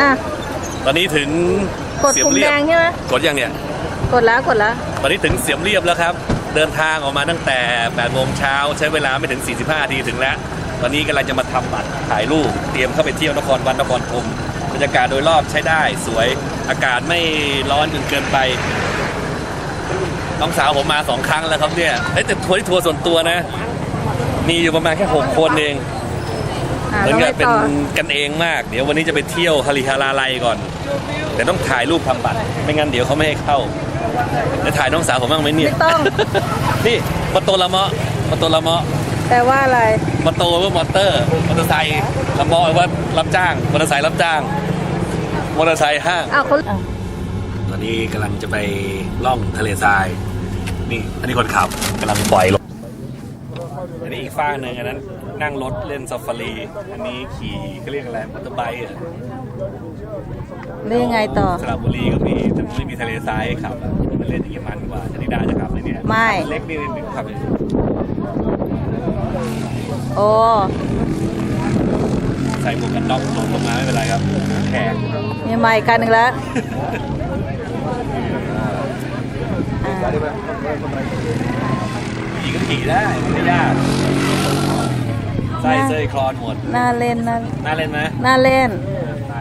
อะตอนนี้ถึงกดเสียมปุ่มเรีแดยบงใช่ไหมกดยังเนี่ย กดแล้วกดแล้ว ตอนนี้ถึงเสียมเรียบแล้วครับ เดินทางออกมาตั้งแต่8โมงเช้าใช้เวลาไม่ถึง 45นาทีถึงแล้ว ตอนนี้กำลังจะมาทำบัตรถ่ายรูป เตรียมเข้าไปเที่ยวนครวัดนครธมบรรยากาศโดยรอบใช้ได้สวย อากาศไม่ร้อนจนเกินไป น้องสาวผมมาสองครั้งแล้วครับเนี่ยเอ้ยแต่ทัวร์ที่ทัวร์ส่วนตัวนะ มีอยู่ประมาณแค่หกคนเองอะ เหมือนแล้วกับไปเป็นต่อกันเองมาก เดี๋ยววันนี้จะไปเที่ยวฮาริฮาราไลก่อน แต่ต้องถ่ายรูปทำบัตร ไม่งั้นเดี๋ยวเขาไม่ให้เข้าจะถ่ายน้องสาวผมบ้างไหมเนี่ย ไม่ต้อง นี่มาโตละเมาะมาโตละเมาะแปลว่าอะไรมาโตว่ามอเตอร์ มอเตอร์ไซค์ละเมาะว่ารับจ้าง มอเตอร์ไซค์รับจ้าง มอเตอร์ไซค์ห้างอ้าวคนอะตอนนี้กำลังจะไปล่องทะเลทราย นี่ อันนี้คนขับกำลังปล่อยลง อันนี้อีกฝ้ากหนึ่งอันนั้น นั่งรถเล่นซาฟารี อันนี้ขี่เขาเรียกอะไรมอเตอร์ไบค์เหรอเรื่องไงต่อ สระบุรีก็มีแต่ไม่มีทะเลทรายให้ขับอะมันเล่นอย่างนี้มันกว่าชนิดาจะขับเลยเนี่ยไม่ เล็กนี่นี่ขับเลยโอ้ ใส่หมวกกันน็อกลงลงมาไม่เป็นไรครับแขกมีไมค์กันหนึ่งแล้วอ่า ขี่ก็ขี่ได้ไม่ยากไส้เซยคลอนหมดน่าเล่นน่าน่าเล่นไหมน่าเล่นไป